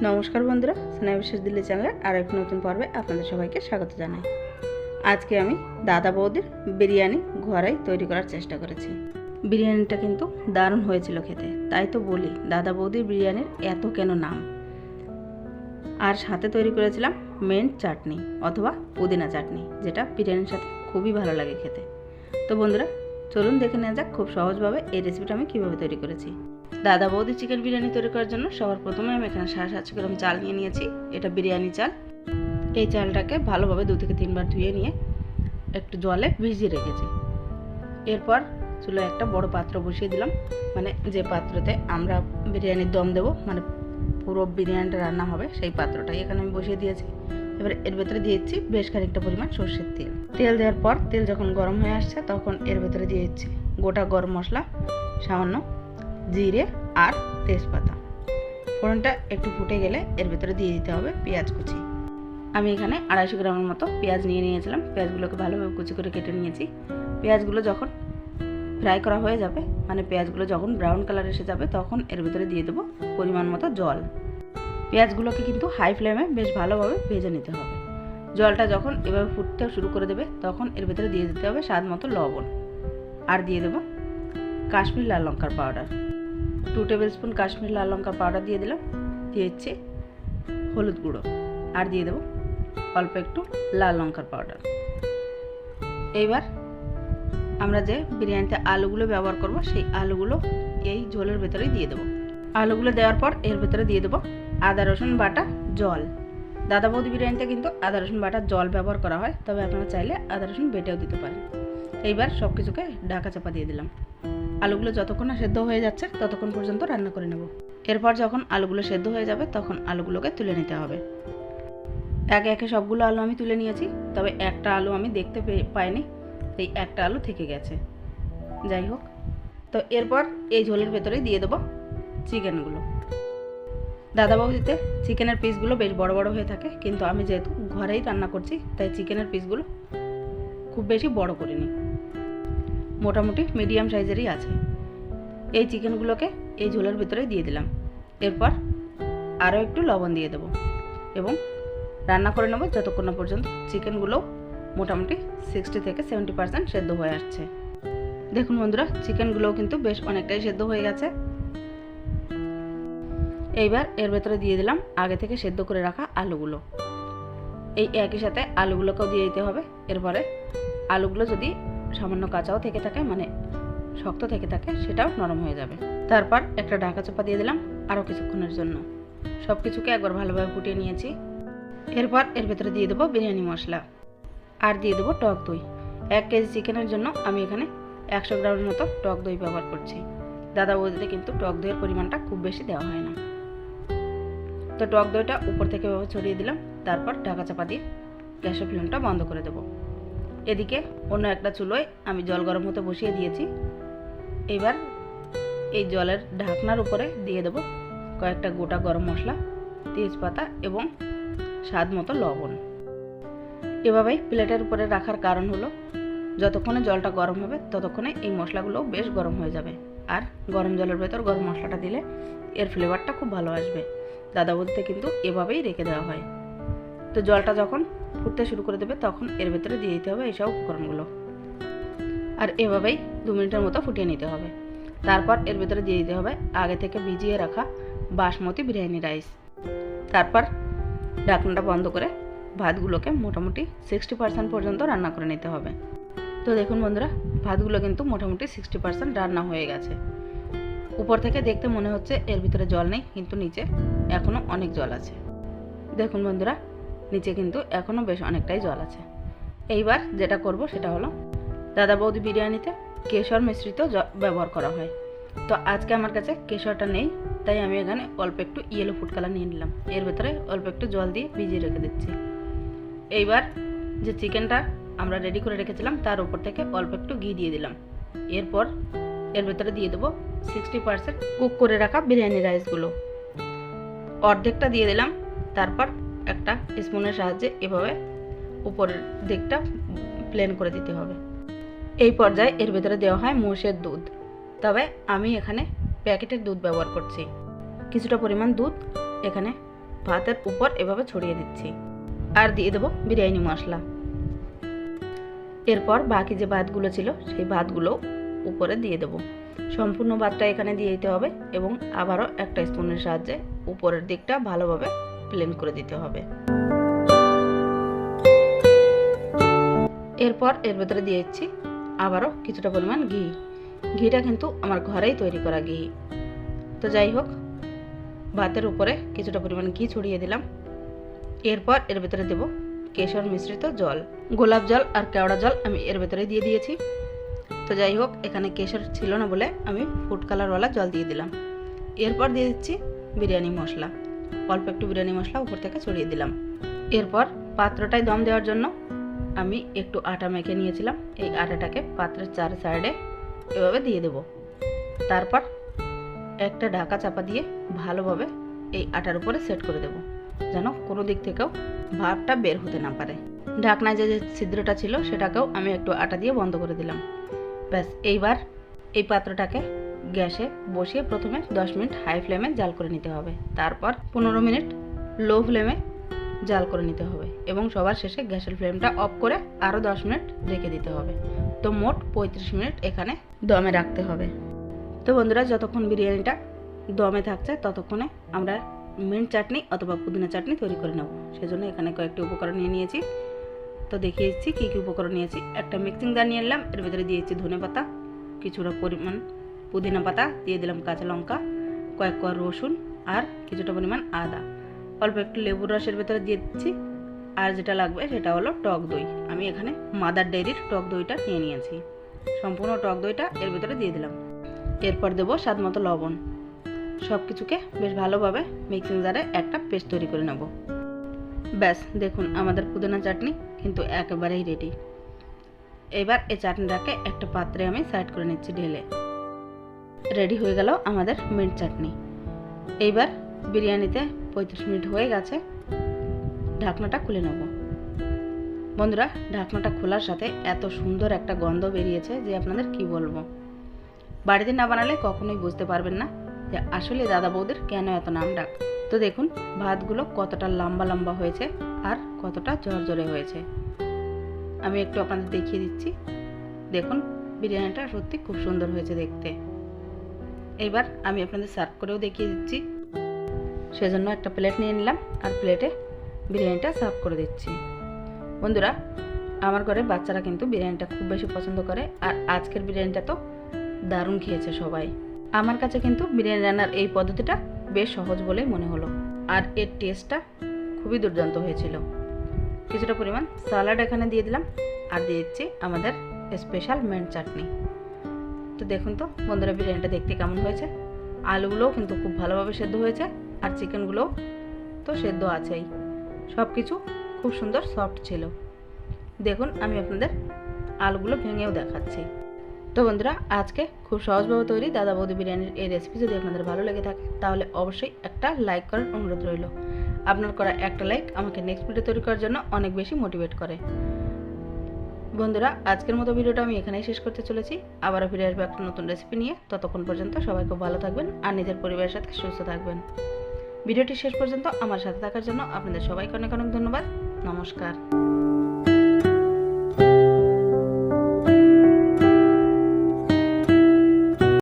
নমস্কার বন্ধুরা, স্নেহ বিশেষ দিল্লি চ্যানেলের আর এক নতুন পর্বে আপনাদের সবাইকে স্বাগত জানাই। আজকে আমি দাদা বৌদির বিরিয়ানি ঘরেই তৈরি করার চেষ্টা করেছি। বিরিয়ানিটা কিন্তু দারুণ হয়েছিল খেতে, তাই তো বলি, দাদা বৌদির বিরিয়ানির এত কেন নাম? আর সাথে তৈরি করেছিলাম মেন চাটনি অথবা পুদিনা চাটনি, যেটা বিরিয়ানির সাথে খুবই ভালো লাগে খেতে। তো বন্ধুরা, চলুন দেখে নেওয়া যাক খুব সহজভাবে এই রেসিপিটা আমি কীভাবে তৈরি করেছি। দাদা বৌদি চিকেন বিরিয়ানি তৈরি করার জন্য সবার প্রথমে আমি এখানে সাড়ে সাতশো গ্রাম চাল নিয়ে নিয়েছি। এটা বিরিয়ানি চাল। এই চালটাকে ভালোভাবে দু থেকে তিনবার ধুয়ে নিয়ে একটু জলে ভিজিয়ে রেখেছি। এরপর চুলোয় একটা বড় পাত্র বসিয়ে দিলাম। মানে যে পাত্রতে আমরা বিরিয়ানির দম দেবো মানে পুরো বিরিয়ানিটা রান্না হবে, সেই পাত্রটাই এখানে আমি বসিয়ে দিয়েছি। এবার এর ভেতরে দিয়েছি বেশ খানিকটা পরিমাণ সর্ষের তেল। তেল দেওয়ার পর তেল যখন গরম হয়ে আসছে, তখন এর ভেতরে দিয়েছি গোটা গরম মশলা, সামান্য জিরে আর তেজপাতা। ফোড়নটা একটু ফুটে গেলে এর ভেতরে দিয়ে দিতে হবে পেঁয়াজ কুচি। আমি এখানে আড়াইশো গ্রামের মতো পেঁয়াজ নিয়ে নিয়েছিলাম। পেঁয়াজগুলোকে ভালোভাবে কুচি করে কেটে নিয়েছি। পেঁয়াজগুলো যখন ফ্রাই করা হয়ে যাবে মানে পেঁয়াজগুলো যখন ব্রাউন কালার এসে যাবে, তখন এর ভিতরে দিয়ে দেবো পরিমাণ মতো জল। পেঁয়াজগুলোকে কিন্তু হাই ফ্লেমে বেশ ভালোভাবে ভেজে নিতে হবে। জলটা যখন এভাবে ফুটতে শুরু করে দেবে, তখন এর ভিতরে দিয়ে দিতে হবে স্বাদ মতো লবণ। আর দিয়ে দেবো কাশ্মীর লাল লঙ্কার powder. Two tablespoon Kashmir লাল লঙ্কার পাউডার দিয়ে দিলাম। দিয়ে দিচ্ছি হলুদ গুঁড়ো। আর দিয়ে দেবো অল্প একটু লাল লঙ্কার পাউডার এইবার আমরা যে বিরিয়ানিতে আলুগুলো ব্যবহার করব, সেই আলুগুলো এই ঝোলের ভেতরেই দিয়ে দেবো। আলুগুলো দেওয়ার পর এর ভেতরে দিয়ে দেবো আদা, রসুন, বাটা, জল। দাদা বৌদি বিরিয়ানিতে কিন্তু আদা, রসুন, বাটা, জল ব্যবহার করা হয়, তবে আপনারা চাইলে আদা, রসুন বেটেও দিতে পারেন। এইবার সব কিছুকে ঢাকা চাপা দিয়ে দিলাম। আলুগুলো যতক্ষণ না সেদ্ধ হয়ে যাচ্ছে, ততক্ষণ পর্যন্ত রান্না করে নেব। এরপর যখন আলুগুলো সেদ্ধ হয়ে যাবে, তখন আলুগুলোকে তুলে নিতে হবে। একে একে সবগুলো আলু আমি তুলে নিয়েছি, তবে একটা আলু আমি দেখতে পাইনি, এই একটা আলু থেকে গেছে। যাই হোক, তো এরপর এই ঝোলের ভেতরে দিয়ে দেবো চিকেনগুলো। দাদা বৌদিতে চিকেনের পিসগুলো বেশ বড় বড় হয়ে থাকে, কিন্তু আমি যেহেতু ঘরেই রান্না করছি, তাই চিকেনের পিসগুলো খুব বেশি বড় করিনি। মোটামুটি মিডিয়াম সাইজেরই আছে। এই চিকেনগুলোকে এই ঝোলের ভিতরে দিয়ে দিলাম। এরপর আরও একটু লবণ দিয়ে দেবো এবং রান্না করে নেব যতক্ষণ না পর্যন্ত চিকেনগুলো মোটামুটি সিক্সটি থেকে সেভেন্টি পার্সেন্ট সেদ্ধ হয়ে আসছে। দেখুন বন্ধুরা, চিকেনগুলোও কিন্তু বেশ অনেকটাই সেদ্ধ হয়ে গেছে। এইবার এর ভেতরে দিয়ে দিলাম আগে থেকে সেদ্ধ করে রাখা আলুগুলো। এই একই সাথে আলুগুলোকেও দিয়ে দিতে হবে। এরপরে আলুগুলো যদি সামান্য কাঁচাও থেকে থাকে মানে শক্ত থেকে থাকে সেটাও নরম হয়ে যাবে। তারপর একটা ঢাকা চাপা দিয়ে দিলাম আরও কিছুক্ষণের জন্য। সব কিছুকে একবার ভালোভাবে ফুটিয়ে নিয়েছি। এরপর এর ভেতরে দিয়ে দেবো বিরিয়ানি মশলা। আর দিয়ে দেবো টক দই। এক কেজি চিকেনের জন্য আমি এখানে একশো গ্রামের মতো টক দই ব্যবহার করছি। দাদা বৌদিতে কিন্তু টক দইয়ের পরিমাণটা খুব বেশি দেওয়া হয় না। তো টক দইটা উপর থেকে ছড়িয়ে দিলাম। তারপর ঢাকা চাপা দিয়ে গ্যাসের ফ্লেমটা বন্ধ করে দেবো। এদিকে অন্য একটা চুলোয় আমি জল গরম হতে বসিয়ে দিয়েছি। এবার এই জলের ঢাকনার উপরে দিয়ে দেবো কয়েকটা গোটা গরম মশলা, তেজপাতা এবং স্বাদ মতো লবণ। এভাবেই প্লেটের উপরে রাখার কারণ হলো, যতক্ষণে জলটা গরম হবে ততক্ষণে এই মশলাগুলো বেশ গরম হয়ে যাবে। আর গরম জলের ভেতর গরম মশলাটা দিলে এর ফ্লেভারটা খুব ভালো আসবে। দাদা বলতে কিন্তু এভাবেই রেখে দেওয়া হয়। তো জলটা যখন ফুটতে শুরু করে দেবে তখন এর ভেতরে দিয়ে দিতে হবে এইসব উপকরণগুলো। আর এভাবেই দু মিনিটের মতো ফুটিয়ে নিতে হবে। তারপর এর ভেতরে দিয়ে দিতে হবে আগে থেকে ভিজিয়ে রাখা বাসমতি বিরিয়ানি রাইস। তারপর ঢাকনাটা বন্ধ করে ভাতগুলোকে মোটামুটি সিক্সটি পার্সেন্ট পর্যন্ত রান্না করে নিতে হবে। তো দেখুন বন্ধুরা, ভাতগুলো কিন্তু মোটামুটি সিক্সটি পার্সেন্ট রান্না হয়ে গেছে। উপর থেকে দেখতে মনে হচ্ছে এর ভিতরে জল নেই, কিন্তু নিচে এখনও অনেক জল আছে। দেখুন বন্ধুরা, নিচে কিন্তু এখনও বেশ অনেকটাই জল আছে। এইবার যেটা করব সেটা হলো দাদা বৌদি বিরিয়ানিতে কেশর মিশ্রিত ব্যবহার করা হয়। তো আজকে আমার কাছে কেশরটা নেই, তাই আমি এখানে অল্প একটু ইয়েলো ফুড কালার নিয়ে নিলাম। এর ভেতরে অল্প একটু জল দিয়ে ভিজিয়ে রেখে দিচ্ছি। এইবার যে চিকেনটা আমরা রেডি করে রেখেছিলাম, তার উপর থেকে অল্প একটু ঘি দিয়ে দিলাম। এরপর এর ভেতরে দিয়ে দেবো সিক্সটি পার্সেন্ট কুক করে রাখা বিরিয়ানি রাইসগুলো অর্ধেকটা দিয়ে দিলাম, তারপর একটা স্পুনের সাহায্যে এভাবে উপরের দিকটা প্লেন করে দিতে হবে। এই পর্যায়ে এর ভেতরে দেওয়া হয় মোষের দুধ। তবে আমি এখানে প্যাকেটের দুধ ব্যবহার করছি। কিছুটা পরিমাণ দুধ এখানে ভাতের উপর এভাবে ছড়িয়ে দিচ্ছি। আর দিয়ে দেবো বিরিয়ানি মশলা। এরপর বাকি যে ভাতগুলো ছিল, সেই ভাতগুলো উপরে দিয়ে দেবো। সম্পূর্ণ ভাতটা এখানে দিয়ে দিতে হবে এবং আবারও একটা স্পুনের সাহায্যে উপরের দিকটা ভালোভাবে প্লেন করে দিতে হবে। এরপর এর ভেতরে দিয়ে দিচ্ছি আবারও কিছুটা পরিমাণ ঘি। ঘিটা কিন্তু আমার ঘরেই তৈরি করা ঘি। তো যাই হোক, ভাতের উপরে কিছুটা পরিমাণ ঘি ছড়িয়ে দিলাম। এরপর এর ভেতরে দেব কেশর মিশ্রিত জল। গোলাপ জল আর কেওড়া জল আমি এর ভেতরে দিয়ে দিয়েছি। তো যাই হোক, এখানে কেশর ছিল না বলে আমি ফুড কালারওয়ালা জল দিয়ে দিলাম। এরপর দিয়ে দিচ্ছি বিরিয়ানি মশলা। অল্প একটু বিরিয়ানি মশলা উপর থেকে ছড়িয়ে দিলাম। এরপর পাত্রটায় দম দেওয়ার জন্য আমি একটু আটা মেখে নিয়েছিলাম, এই আটাটাকে পাত্রের চার সাইডে এভাবে দিয়ে দেব। তারপর একটা ঢাকা চাপা দিয়ে ভালোভাবে এই আটার উপরে সেট করে দেব, যেন কোনো দিক থেকেও ভাবটা বের হতে না পারে। ঢাকনায় যে ছিদ্রটা ছিল, সেটাকেও আমি একটু আটা দিয়ে বন্ধ করে দিলাম। ব্যাস, এইবার এই পাত্রটাকে গ্যাসে বসিয়ে প্রথমে 10 মিনিট হাই ফ্লেমে জাল করে নিতে হবে। তারপর পনেরো মিনিট লো ফ্লেমে জাল করে নিতে হবে এবং সবার শেষে গ্যাসের ফ্লেমটা অফ করে আরও 10 মিনিট রেখে দিতে হবে। তো মোট পঁয়ত্রিশ মিনিট এখানে দমে রাখতে হবে। তো বন্ধুরা, যতক্ষণ বিরিয়ানিটা দমে থাকছে, ততক্ষণে আমরা মিন্ট চাটনি অথবা পুদিনা চাটনি তৈরি করে নেব। সেজন্য এখানে কয়েকটি উপকরণ নিয়ে নিয়েছি। তো দেখিয়ে দিচ্ছি কী কী উপকরণ নিয়েছি। একটা মিক্সিং জার নিয়ে এলাম এর ভিতরে দিয়েছি ধনে পাতা, কিছুটা পরিমাণ পুদিনা পাতা, দিয়ে দিলাম কাঁচা লঙ্কা, কয়েক কোয়া রসুন আর কিছুটা পরিমাণ আদা। অল্প একটু লেবুর রসের ভেতরে দিয়ে দিচ্ছি। আর যেটা লাগবে সেটা হলো টক দই। আমি এখানে মাদার ডেয়ারির টক দইটা নিয়ে নিয়েছি। সম্পূর্ণ টক দইটা এর ভেতরে দিয়ে দিলাম। এরপর দেবো স্বাদ মতো লবণ। সব কিছুকে বেশ ভালোভাবে মিক্সিং জারে একটা পেস্ট তৈরি করে নেব। ব্যাস, দেখুন আমাদের পুদিনা চাটনি কিন্তু একেবারেই রেডি এবার এই চাটনিটাকে একটা পাত্রে আমি সাইড করে নিচ্ছি ঢেলে। রেডি হয়ে গেল আমাদের মিন্ট চাটনি। এইবার বিরিয়ানিতে পঁয়ত্রিশ মিনিট হয়ে গেছে, ঢাকনাটা খুলে নেব। বন্ধুরা, ঢাকনাটা খোলার সাথে এত সুন্দর একটা গন্ধ বেরিয়েছে যে আপনাদের কি বলব? বাড়িতে না বানালে কখনোই বুঝতে পারবেন না যে আসলে দাদা বৌদির কেন এত নাম ডাক। তো দেখুন, ভাতগুলো কতটা লম্বা লম্বা হয়েছে আর কতটা ঝরঝরে হয়েছে। আমি একটু আপনাদের দেখিয়ে দিচ্ছি। দেখুন, বিরিয়ানিটা সত্যি খুব সুন্দর হয়েছে দেখতে। এবার আমি আপনাদের সার্ভ করেও দেখিয়ে দিচ্ছি। সেজন্য একটা প্লেট নিয়ে নিলাম আর প্লেটে বিরিয়ানিটা সার্ভ করে দিচ্ছি। বন্ধুরা, আমার ঘরে বাচ্চারা কিন্তু বিরিয়ানিটা খুব বেশি পছন্দ করে আর আজকের বিরিয়ানিটা তো দারুণ খেয়েছে সবাই। আমার কাছে কিন্তু বিরিয়ানি রান্নার এই পদ্ধতিটা বেশ সহজ বলেই মনে হলো আর এর টেস্টটা খুবই দুর্দান্ত হয়েছিল। কিছুটা পরিমাণ সালাড এখানে দিয়ে দিলাম আর দিয়ে দিচ্ছি আমাদের স্পেশাল মেন চাটনি তো দেখুন তো, বন্ধুরা, বিরিয়ানিটা দেখতে কেমন হয়েছে? আলুগুলোও কিন্তু খুব ভালোভাবে সেদ্ধ হয়েছে। আর চিকেনগুলো তো সেদ্ধ আছেই। সব কিছু খুব সুন্দর সফট ছিল। দেখুন, আমি আপনাদের আলুগুলো ভেঙেও দেখাচ্ছি। তো বন্ধুরা, আজকে খুব সহজভাবে তৈরি দাদা বৌদি বিরিয়ানির এই রেসিপি যদি আপনাদের ভালো লেগে থাকে, তাহলে অবশ্যই একটা লাইক করার অনুরোধ রইল। আপনার করা একটা লাইক আমাকে নেক্সট ভিডিও তৈরি করার জন্য অনেক বেশি মোটিভেট করে। বন্ধুরা, আজকের মতো ভিডিওটা আমি এখানেই শেষ করতে চলেছি। আবারও ফিরে আসব একটা নতুন রেসিপি নিয়ে। ততক্ষণ পর্যন্ত সবাই খুব ভালো থাকবেন আর নিজের পরিবারের সাথে সুস্থ থাকবেন। ভিডিওটি শেষ পর্যন্ত আমার সাথে থাকার জন্য আপনাদের সবাইকে অনেক অনেক ধন্যবাদ। নমস্কার।